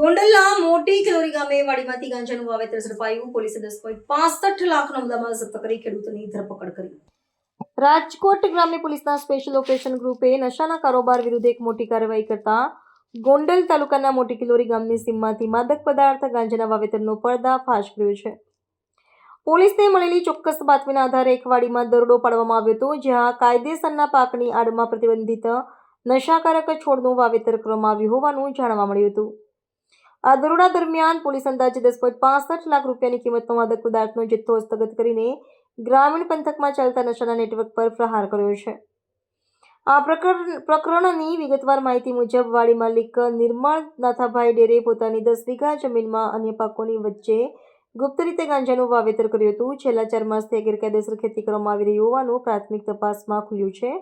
મોટી કિલોરી ગામે વાડીમાંથી ગાંજાનું વાવેતર ઝડપાયું. પોલીસે દસ પોઈન્ટ પાસઠ લાખનો મુદ્દામાલ જપ્ત કરી ખેડૂતોની ધરપકડ કરી. રાજકોટ ગ્રામ્ય પોલીસના સ્પેશિયલ ઓપરેશન ગ્રુપે નશાના કારોબાર વિરુદ્ધ એક મોટી કાર્યવાહી કરતા ગોંડલ તાલુકાના મોટી કિલોરી ગામની સીમમાંથી માદક પદાર્થ ગાંજાના વાવેતરનો પર્દાફાશ કર્યો છે. પોલીસને મળેલી ચોક્કસ બાતમીના આધારે એક વાડીમાં દરોડો પાડવામાં આવ્યો હતો, જ્યાં કાયદેસરના પાકની આડમાં પ્રતિબંધિત નશાકારક છોડનું વાવેતર કરવામાં આવ્યું હોવાનું જાણવા મળ્યું હતું. આ દરોડા દરમિયાન પોલીસ અંદાજે દસ પોઈન્ટ પાસઠ લાખ રૂપિયાની કિંમતનો માદક પદાર્થનો જથ્થો હસ્તગત કરીને ગ્રામીણ પંથકમાં ચાલતા નશાના નેટવર્ક પર પ્રહાર કર્યો છે. આ પ્રકરણ, પ્રકરણની વિગતવાર માહિતી મુજબ વાડી માલિક નિર્મળ નાથાભાઈ ડેરે પોતાની દસ વીઘા જમીનમાં અન્ય પાકોની વચ્ચે ગુપ્ત રીતે ગાંજાનું વાવેતર કર્યું હતું. છેલ્લા ચાર માસથી ગેરકાયદેસર ખેતી કરવામાં આવી રહી હોવાનું પ્રાથમિક તપાસમાં ખુલ્યું છે.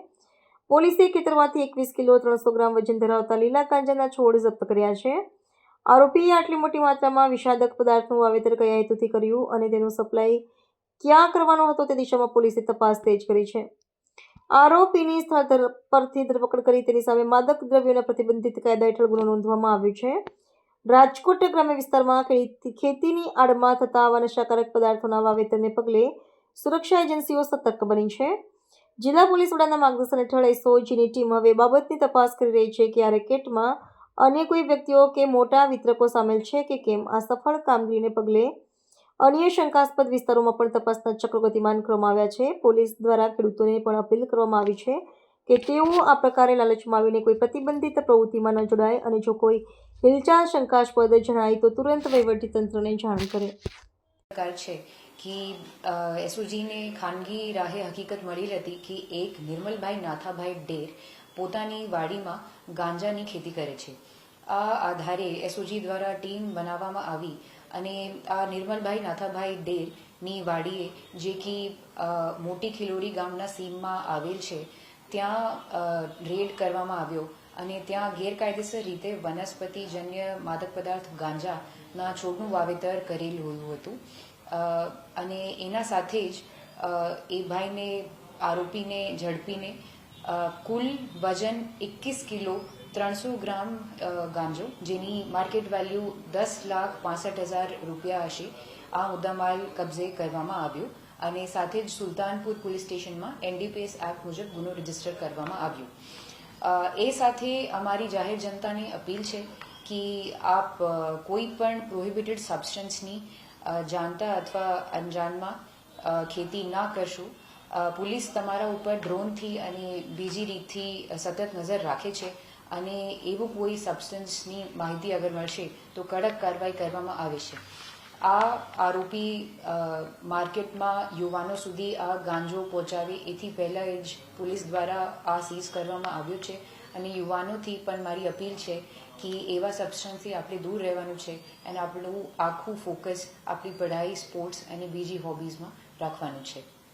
પોલીસે ખેતરમાંથી એકવીસ કિલો, ત્રણસો ગ્રામ વજન ધરાવતા લીલા ગાંજાના છોડ જપ્ત કર્યા છે. આરોપીએ આટલી મોટી માત્રામાં વિષાદક પદાર્થનું વાવેતર કયા હેતુથી કર્યું અને તેનો સપ્લાય ક્યાં કરવાનો હતો તે દિશામાં પોલીસે તપાસ તેજ કરી છે. આરોપીની સ્થળ પરથી ધરપકડ કરી તેની સામે માદક દ્રવ્યોના પ્રતિબંધિત કાયદા હેઠળ ગુનો નોંધવામાં આવ્યો છે. રાજકોટ ગ્રામ્ય વિસ્તારમાં ખેતી- ખેતીની આડમાં થતા આવા નશાકારક પદાર્થોના વાવેતરને પગલે સુરક્ષા એજન્સીઓ સતર્ક બની છે. જિલ્લા પોલીસ વડાના માર્ગદર્શન હેઠળ એસઓજીની ટીમ હવે બાબતની તપાસ કરી રહી છે કે આ રેકેટમાં અન્ય કોઈ વ્યક્તિઓ કે મોટા વિતરકો સામેલ છે કે કેમ આ સફળ કામગીરીને પગલે અન્ય શંકાસ્પદ વિસ્તારોમાં પણ તપાસના ચક્રો ગતિમાન કરવામાં આવ્યા છે. પોલીસ દ્વારા ખેડૂતોને પણ અપીલ કરવામાં આવી છે કે તેઓ આ પ્રકારે લાલચમાં આવીને કોઈ પ્રતિબંધિત પ્રવૃત્તિમાં ન જોડાય અને જો કોઈ હિલચાલ શંકાસ્પદ જણાય તો તુરંત વહીવટીતંત્રને જાણ કરે. પ્રકાર છે કે એસઓજીને ખાનગી રાહે હકીકત મળી હતી કે એક નિર્મલભાઈ નાથાભાઈ ડેર પોતાની વાડીમાં ગાંજાની ખેતી કરે છે. આ આધારે એસઓજી દ્વારા ટીમ બનાવવામાં આવી અને આ નિર્મલભાઈ નાથાભાઈ ડેરની વાડીએ જે કે મોટી ખિલોડી ગામના સીમમાં આવેલ છે, ત્યાં રેડ કરવામાં આવ્યો અને ત્યાં ગેરકાયદેસર રીતે વનસ્પતિજન્ય માદક પદાર્થ ગાંજાના છોડનું વાવેતર કરેલું હતું. અને એના સાથે જ એ ભાઈને, આરોપીને, ઝડપીને કુલ વજન એકવીસ કિલો ત્રણસો ગ્રામ ગાંજો, જેની માર્કેટ વેલ્યુ દસ લાખ પાસઠ હજાર રૂપિયા હશે. આ મુદ્દામાલ કબજે કરવામાં આવ્યો અને સાથે જ સુલતાનપુર પોલીસ સ્ટેશનમાં એનડીપીએસ એક્ટ મુજબ ગુનો રજિસ્ટર કરવામાં આવ્યો. એ સાથે અમારી જાહેર જનતાને અપીલ છે કે આપ કોઈ પણ પ્રોહિબિટેડ સબસ્ટન્સની જાણતા અથવા અંજાનમાં ખેતી ના કરશો. પોલીસ તમારા ઉપર ડ્રોનથી અને બીજી રીતથી સતત નજર રાખે છે અને એવું કોઈ સબસ્ટન્સની માહિતી અગર મળશે તો કડક કાર્યવાહી કરવામાં આવે છે. આ આરોપી માર્કેટમાં યુવાનો સુધી આ ગાંજો પહોંચાવે એથી પહેલાં જ પોલીસ દ્વારા આ સીઝ કરવામાં આવ્યું છે અને યુવાનોથી પણ મારી અપીલ છે કે એવા સબસ્ટન્સથી આપણે દૂર રહેવાનું છે અને આપણું આખું ફોકસ આપણી પઢાઈ સ્પોર્ટ્સ અને બીજી હોબીઝમાં રાખવાનું છે.